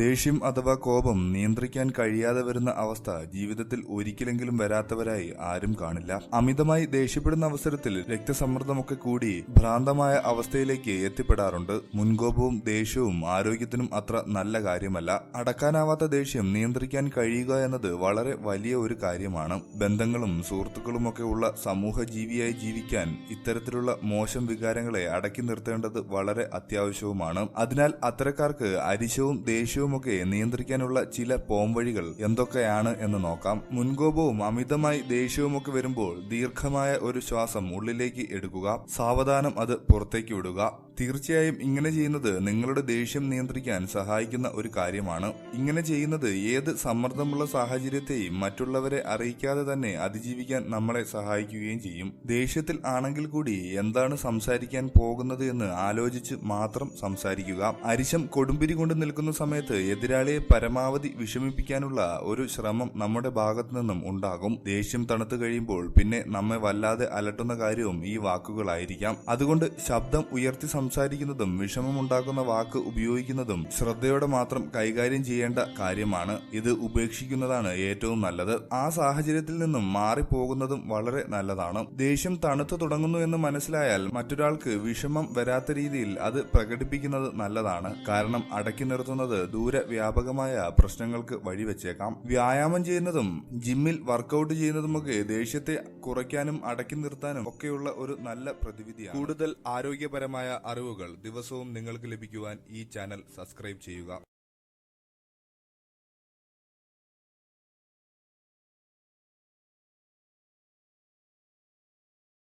ദേഷ്യം അഥവാ കോപം നിയന്ത്രിക്കാൻ കഴിയാതെ വരുന്ന അവസ്ഥ ജീവിതത്തിൽ ഒരിക്കലെങ്കിലും വരാത്തവരായി ആരും കാണില്ല. അമിതമായി ദേഷ്യപ്പെടുന്ന അവസരത്തിൽ രക്തസമ്മർദ്ദമൊക്കെ കൂടി ഭ്രാന്തമായ അവസ്ഥയിലേക്ക് എത്തിപ്പെടാറുണ്ട്. മുൻകോപവും ദേഷ്യവും ആരോഗ്യത്തിനും അത്ര നല്ല കാര്യമല്ല. അടക്കാനാവാത്ത ദേഷ്യം നിയന്ത്രിക്കാൻ കഴിയുക എന്നത് വളരെ വലിയ ഒരു കാര്യമാണ്. ബന്ധങ്ങളും സുഹൃത്തുക്കളുമൊക്കെ ഉള്ള സമൂഹ ജീവിയായി ജീവിക്കാൻ ഇത്തരത്തിലുള്ള മോശം വികാരങ്ങളെ അടക്കി നിർത്തേണ്ടത് വളരെ അത്യാവശ്യവുമാണ്. അതിനാൽ അത്തരക്കാർക്ക് അരിശവും ദേഷ്യവുമൊക്കെ നിയന്ത്രിക്കാനുള്ള ചില പോംവഴികൾ എന്തൊക്കെയാണ് എന്ന് നോക്കാം. മുൻകോപവും അമിതമായി ദേഷ്യവുമൊക്കെ വരുമ്പോൾ ദീർഘമായ ഒരു ശ്വാസം ഉള്ളിലേക്ക് എടുക്കുക. സാവധാനം അത് പുറത്തേക്ക് വിടുക. തീർച്ചയായും ഇങ്ങനെ ചെയ്യുന്നത് നിങ്ങളുടെ ദേഷ്യം നിയന്ത്രിക്കാൻ സഹായിക്കുന്ന ഒരു കാര്യമാണ്. ഇങ്ങനെ ചെയ്യുന്നത് ഏത് സമ്മർദ്ദമുള്ള സാഹചര്യത്തെയും മറ്റുള്ളവരെ അറിയിക്കാതെ തന്നെ അതിജീവിക്കാൻ നമ്മളെ സഹായിക്കുകയും ചെയ്യും. ദേഷ്യത്തിൽ ആണെങ്കിൽ കൂടി എന്താണ് സംസാരിക്കാൻ പോകുന്നത് എന്ന് ആലോചിച്ച് മാത്രം സംസാരിക്കുക. അരിശം കൊടുമ്പിരി കൊണ്ട് നിൽക്കുന്ന സമയത്ത് എതിരാളിയെ പരമാവധി വിഷമിപ്പിക്കാനുള്ള ഒരു ശ്രമം നമ്മുടെ ഭാഗത്തു നിന്നും ഉണ്ടാകും. ദേഷ്യം തണുത്തു കഴിയുമ്പോൾ പിന്നെ നമ്മെ വല്ലാതെ അലട്ടുന്ന കാര്യവും ഈ വാക്കുകളായിരിക്കാം. അതുകൊണ്ട് ശബ്ദം ഉയർത്തി സംസാരിക്കുന്നതും വിഷമമുണ്ടാക്കുന്ന വാക്ക് ഉപയോഗിക്കുന്നതും ശ്രദ്ധയോടെ മാത്രം കൈകാര്യം ചെയ്യേണ്ട കാര്യമാണ് ഇത് ഉപേക്ഷിക്കുന്നതാണ് ഏറ്റവും നല്ലത്. ആ സാഹചര്യത്തിൽ നിന്നും മാറിപ്പോകുന്നതും വളരെ നല്ലതാണ്. ദേഷ്യം തണുത്തു തുടങ്ങുന്നു എന്ന് മനസ്സിലായാൽ മറ്റൊരാൾക്ക് വിഷമം വരാത്ത രീതിയിൽ അത് പ്രകടിപ്പിക്കുന്നത് നല്ലതാണ്. കാരണം അടക്കി നിർത്തുന്നത് ദൂരവ്യാപകമായ പ്രശ്നങ്ങൾക്ക് വഴിവെച്ചേക്കാം. വ്യായാമം ചെയ്യുന്നതും ജിമ്മിൽ വർക്കൗട്ട് ചെയ്യുന്നതുമൊക്കെ ദേഷ്യത്തെ കുറയ്ക്കാനും അടക്കി നിർത്താനും ഒക്കെയുള്ള ഒരു നല്ല പ്രതിവിധിയാണ്. കൂടുതൽ ആരോഗ്യപരമായ അറിവുകൾ ദിവസവും നിങ്ങൾക്ക് ലഭിക്കുവാൻ ഈ ചാനൽ സബ്സ്ക്രൈബ് ചെയ്യുക.